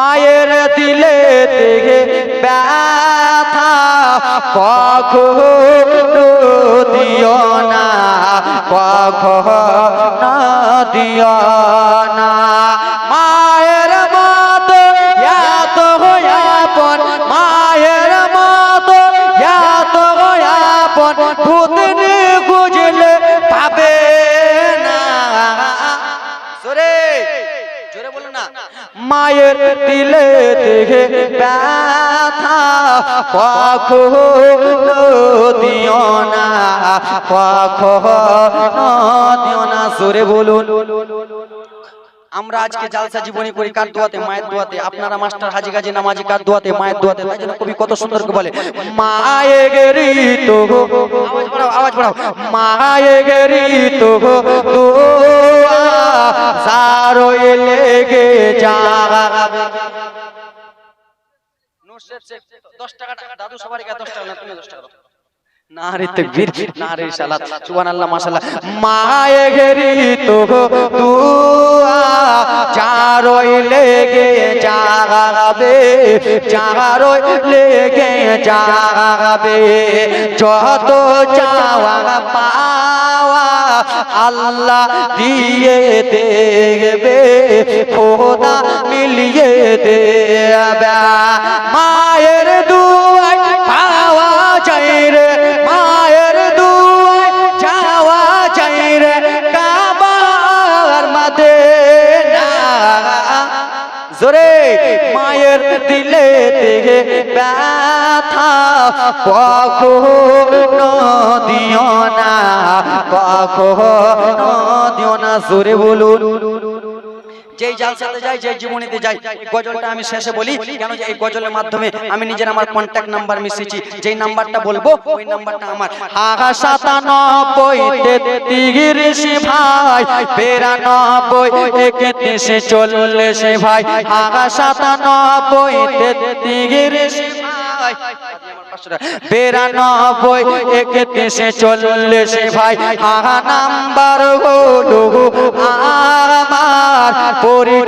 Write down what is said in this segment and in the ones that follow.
মায়ের দিলে থেকে ব্যথা, কখনো দিও না, কখনো দিও না। মায়ের মত এত আপন, মায়ের মত এত আপন, ভূতনি খুঁজলে মায়ের দিলে দেখে ব্যথা দিও না দিও না। জোরে বলুন। আমরা আজকে জালসা জীবনী করি কার দোয়াতে? মায়ের দোয়াতে। আপনারা মাস্টার হাজি গাজি নামাজি কার দোয়াতে? মায়ের দোয়াতে। তাই জন্য কবি কত সুন্দর করে বলে মায়ে গেরি তো আওয়াজ বাড়াও আওয়াজ বাড়াও। তো নুসরত শেখ 10 টাকা দাদু সবারই কা 10 টাকা না তুমি 10 টাকা দাও। নারে তকবীর নারে সালাত সুবহানাল্লাহ মাশাআল্লাহ। মায়ে গেরি তো দুয়া চারই লেগে জাগাবে চারই লেগে জাগাবে। যত চাওয়া পাওয়া আল্লাহ দিয়ে দেবে খোদা মিলিয়ে দেবে জোরে মায়ের দিলে দেহে ব্যথা। কখনো দিও না কখনো দিও না। জোরে বলুন। যেই জালসাতে যাই, যেই জীবনীতে যাই, গজলটা আমি শেষে বলি, কেন যে এই গজলের মাধ্যমে আমি নিজের আমার কন্ট্যাক্ট নাম্বার মিশিয়েছি, যেই নাম্বারটা বলব, ওই নাম্বারটা আমার। হাগা সাতানব্বই তেত্রিশ ভাই, বিরানব্বই একত্রিশ চল্লিশ ভাই হাগা সাতানব্বই তেত্রিশ ভাই, বিরানব্বই একত্রিশ চল্লিশ ভাই হাগা নাম্বার হলো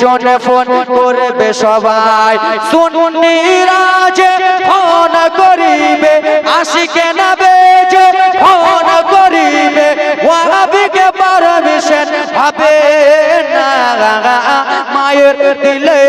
পরিজন ফোন করবে সবাই। শুনুন রাজে ফোন করিবে, আশিকে না বেজে ফোন করিবে। ওয়াবিকে পারমিশন হবে না, মায়ের দিলে